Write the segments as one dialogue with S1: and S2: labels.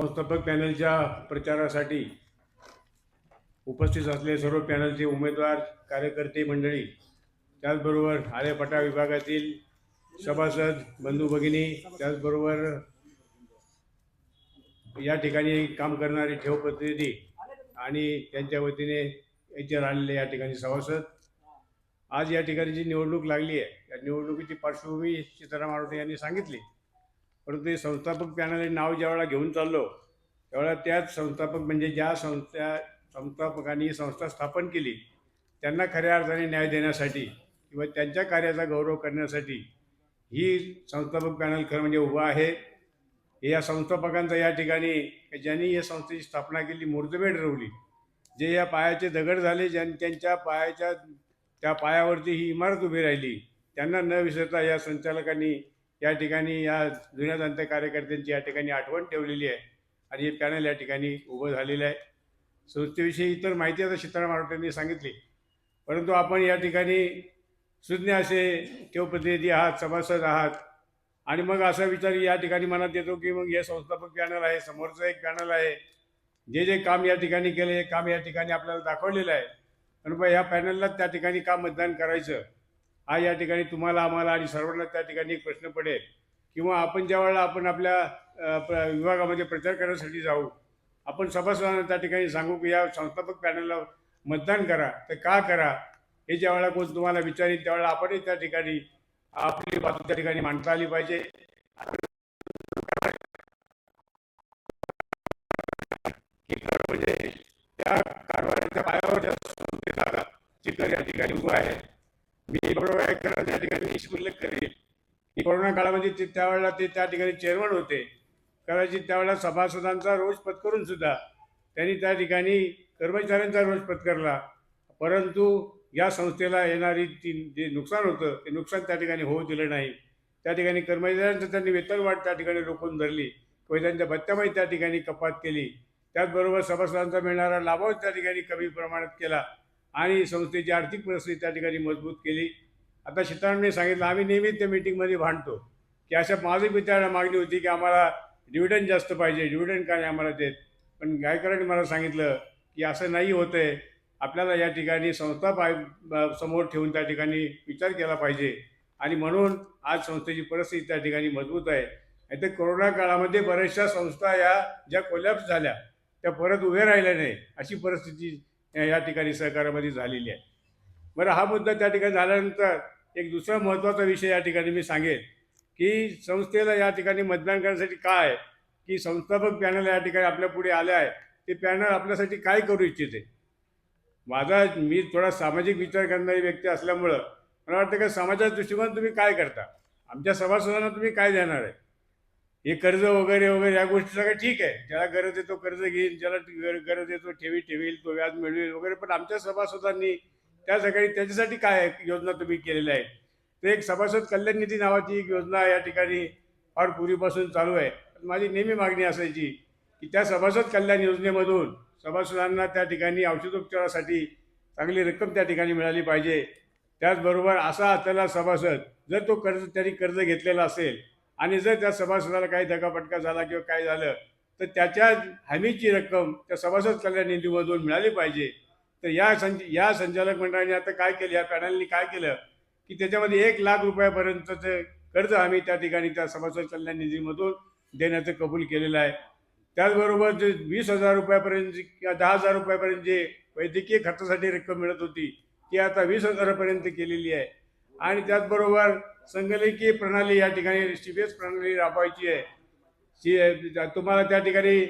S1: संस्थापक पॅनलच्या प्रचारासाठी उपस्थित असलेले सर्व पॅनलचे उमेदवार कार्यकर्ते मंडळी त्याचबरोबर आलेपटा विभागातील सभासद बंधू भगिनी त्याचबरोबर या ठिकाणी काम करणारे ठेव प्रतिनिधी आणि त्यांच्या वतीने याच्यावर राहिलेले या ठिकाणी सभासद. आज या ठिकाणी जी निवडणूक लागली आहे. या निवडणुकीची पार्श्वभूमी सीताराम आरोटे यांनी सांगितली. परंतु ते संस्थापक पॅनल हे नाव ज्यावेळेला घेऊन चाललो त्यावेळेला त्याच संस्थापक म्हणजे ज्या संस्था संस्थापकांनी संस्था स्थापन केली त्यांना खऱ्या अर्थाने न्याय देण्यासाठी किंवा त्यांच्या कार्याचा गौरव करण्यासाठी ही संस्थापक पॅनल खरं म्हणजे उभा आहे. या संस्थापकांचा या ठिकाणी ज्यांनी या संस्थेची स्थापना केली मुहूर्तमेढ रवली जे या पायाचे दगड झाले ज्यां त्यांच्या पायाच्या त्या पायावरती ही इमारत उभी राहिली त्यांना न विसरता या संचालकांनी या ठिकाणी या जुन्या जाणत्या कार्यकर्त्यांची या ठिकाणी आठवण ठेवलेली आहे. आणि हे पॅनल या ठिकाणी उभं झालेलं आहे. संस्थेविषयी इतर माहिती आता सीताराम आरोटेंनी सांगितली. परंतु आपण या ठिकाणी सुज्ञ असे ठेव प्रतिनिधी आहात सभासद आहात. आणि मग असा विचार या ठिकाणी मनात येतो की मग हे संस्थापक पॅनल आहे समोरचं एक पॅनल आहे. जे जे काम या ठिकाणी केलं हे काम या ठिकाणी आपल्याला दाखवलेलं आहे. पण बा या पॅनललाच त्या ठिकाणी का मतदान करायचं? हा या ठिकाणी तुम्हाला आम्हाला आणि सर्वांना त्या ठिकाणी एक प्रश्न पडेल. किंवा आपण ज्या वेळेला आपण आपल्या प्र- विभागामध्ये प्रचार करण्यासाठी जाऊ आपण सभासदांना त्या ठिकाणी सांगू की या संस्थापक पॅनलला मतदान करा तर का करा? हे ज्या वेळेला कोण तुम्हाला विचारेल त्यावेळेला आपणही त्या ठिकाणी आपली बाजू त्या ठिकाणी मांडता आली पाहिजे. म्हणजे त्या कारभाराच्या पायावर जास्त चित्र या ठिकाणी उभं आहे मी बरोबर त्या ठिकाणी उल्लेख करेल की कोरोना. काळामध्ये ते त्यावेळेला ते त्या ठिकाणी चेअरमन होते. कदाचित त्यावेळेला सभासदांचा रोज पत्करून सुद्धा त्यांनी त्या ठिकाणी कर्मचाऱ्यांचा रोज पत्करला. परंतु या संस्थेला येणारी ती जे नुकसान होतं ते नुकसान त्या ठिकाणी होऊ दिलं नाही. त्या ठिकाणी कर्मचाऱ्यांचं त्यांनी वेतनवाढ त्या ठिकाणी रोखून धरली. किंवा त्यांच्या भत्त्यामध्ये त्या ठिकाणी कपात केली. त्याचबरोबर सभासदांचा मिळणारा लाभांश त्या ठिकाणी कमी प्रमाणात केला. आणि संस्थेची आर्थिक परिस्थिती त्या ठिकाणी मजबूत केली. आता सीतारामने सांगितलं आम्ही नेहमी त्या मिटिंगमध्ये भांडतो. की अशा माझी विचारणा मागणी होती की आम्हाला डिव्हिडंड जास्त पाहिजे डिव्हिडंड काय नाही आम्हाला देत. पण गायकरांनी मला सांगितलं की असं नाही होतं आहे आपल्याला या ठिकाणी संस्था पाय समोर ठेवून त्या ठिकाणी विचार केला पाहिजे. आणि म्हणून आज संस्थेची परिस्थिती त्या ठिकाणी मजबूत आहे. नाही तर कोरोना काळामध्ये बऱ्याचशा संस्था या ज्या कोलॅप्स झाल्या त्या परत उभ्या राहिल्या नाही. अशी परिस्थिती या ठिकाणी सहकारामध्ये झालेली आहे. बरं हा मुद्दा त्या ठिकाणी झाल्यानंतर एक दुसरा महत्त्वाचा विषय या ठिकाणी मी सांगेन की संस्थेला या ठिकाणी मतदान करण्यासाठी काय की संस्थापक पॅनल या ठिकाणी आपल्या पुढे आलं आहे. ते पॅनल आपल्यासाठी काय करू इच्छिते? माझा मी थोडा सामाजिक विचार करणारी व्यक्ती असल्यामुळं मला वाटतं का समाजाच्या दृष्टिकोन तुम्ही काय करता? आमच्या सभासदांना तुम्ही काय देणार आहे? हे कर्ज वगैरे वगैरे या गोष्टी सगळ्या ठीक आहे. ज्याला गरज आहे तो कर्ज घेईल ज्याला गरज आहे तो ठेवी ठेवील तो व्याज मिळवेल वगैरे. पण आमच्या सभासदांनी त्या सगळ्या त्याच्यासाठी काय योजना तुम्ही केलेल्या आहेत? ते एक सभासद कल्याण निधी नावाची एक योजना या ठिकाणी फार पूर्वीपासून चालू आहे. पण माझी नेहमी मागणी असायची की त्या सभासद कल्याण योजनेमधून सभासदांना त्या ठिकाणी औषधोपचारासाठी चांगली रक्कम त्या ठिकाणी मिळाली पाहिजे. त्याचबरोबर असा त्याला सभासद जर तो कर्ज त्यांनी कर्ज घेतलेला असेल आणि जर त्या सभासदाला काही धकापटका झाला किंवा काय झालं तर त्याच्या हमीची रक्कम त्या सभासद कल्याण निधीमधून मिळाली पाहिजे. तर या संच या संचालक मंडळाने आता काय केलं? या पॅनलने काय केलं? की त्याच्यामध्ये एक लाख रुपयापर्यंतचं कर्ज आम्ही त्या ठिकाणी त्या सभासद कल्याण निधीमधून देण्याचं कबूल केलेलं आहे. त्याचबरोबर जे वीस हजार रुपयापर्यंत किंवा दहा हजार रुपयापर्यंत जे वैद्यकीय खर्चासाठी रक्कम मिळत होती ती आता वीस हजारापर्यंत केलेली आहे. आणि त्याचबरोबर संगणकीय प्रणाली या ठिकाणी सी बी एस प्रणाली राबवायची आहे. सी तुम्हाला त्या ठिकाणी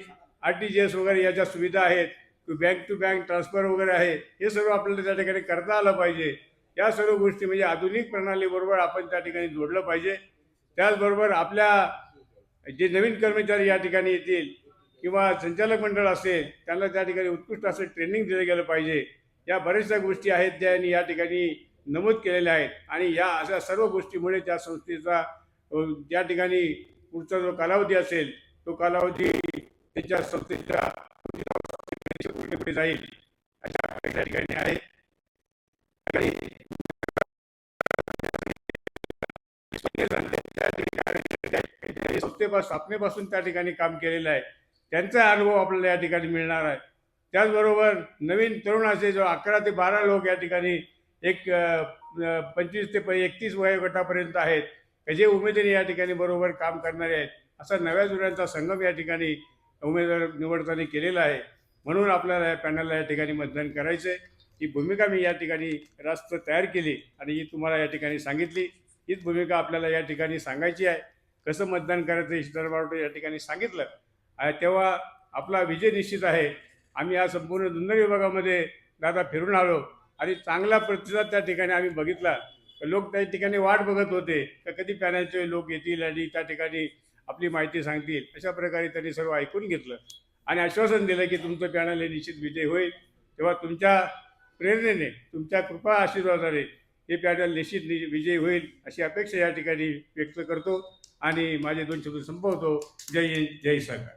S1: आर टी जी एस वगैरे याच्या सुविधा आहेत बँक टू बँक ट्रान्सफर वगैरे आहे हे सर्व आपल्याला त्या ठिकाणी करता आलं पाहिजे. या सर्व गोष्टी म्हणजे आधुनिक प्रणालीबरोबर आपण त्या ठिकाणी जोडलं पाहिजे. त्याचबरोबर आपल्या जे नवीन कर्मचारी या ठिकाणी येतील किंवा संचालक मंडळ असेल त्यांना त्या ठिकाणी उत्कृष्ट असं ट्रेनिंग दिलं गेलं पाहिजे. या बऱ्याचशा गोष्टी आहेत ज्यांनी या ठिकाणी नमूद केलेल्या आहेत. आणि या अशा सर्व गोष्टीमुळे त्या संस्थेचा ज्या ठिकाणी पुढचा जो कालावधी असेल तो कालावधी त्यांच्या संस्थेच्या जाईल. अशा त्या ठिकाणी आहे आणि त्या ठिकाणी संस्थेपासून स्थापनेपासून त्या ठिकाणी काम केलेलं आहे. त्यांचा अनुभव आपल्याला या ठिकाणी मिळणार आहे. त्याचबरोबर नवीन तरुण असे जो अकरा ते बारा लोक या ठिकाणी एक पंचवीस ते प एकतीस वयोगटापर्यंत आहेत. que जे उमेदवारी या ठिकाणी बरोबर काम करणारे आहेत. असा नव्या जुन्यांचा संगम या ठिकाणी उमेदवार निवडताना केलेला आहे. म्हणून आपल्याला या पॅनलला या ठिकाणी मतदान करायचं आहे ही भूमिका मी या ठिकाणी रास्त तयार केली आणि ही तुम्हाला या ठिकाणी सांगितली. हीच भूमिका आपल्याला या ठिकाणी सांगायची आहे. कसं मतदान करायचं हे सिद्धार्थ या ठिकाणी सांगितलं. आणि तेव्हा आपला विजय निश्चित आहे. आम्ही या संपूर्ण दुंदर विभागामध्ये दादा फिरून आलो. आणि चांगला प्रतिसाद त्या ठिकाणी आम्ही बघितला. लोक त्या ठिकाणी वाट बघत होते. तर कधी पॅनलचे लोक येतील आणि त्या ठिकाणी आपली माहिती सांगतील. अशा प्रकारे त्यांनी सर्व ऐकून घेतलं. आणि आश्वासन दिलं की तुमचं पॅनल हे निश्चित विजय होईल. तेव्हा तुमच्या प्रेरणेने तुमच्या कृपा आशीर्वादाने हे पॅनल निश्चित नि विजयी होईल अशी अपेक्षा या ठिकाणी व्यक्त करतो. आणि माझे दोन शब्द संपवतो. जय हिंद जय सरकार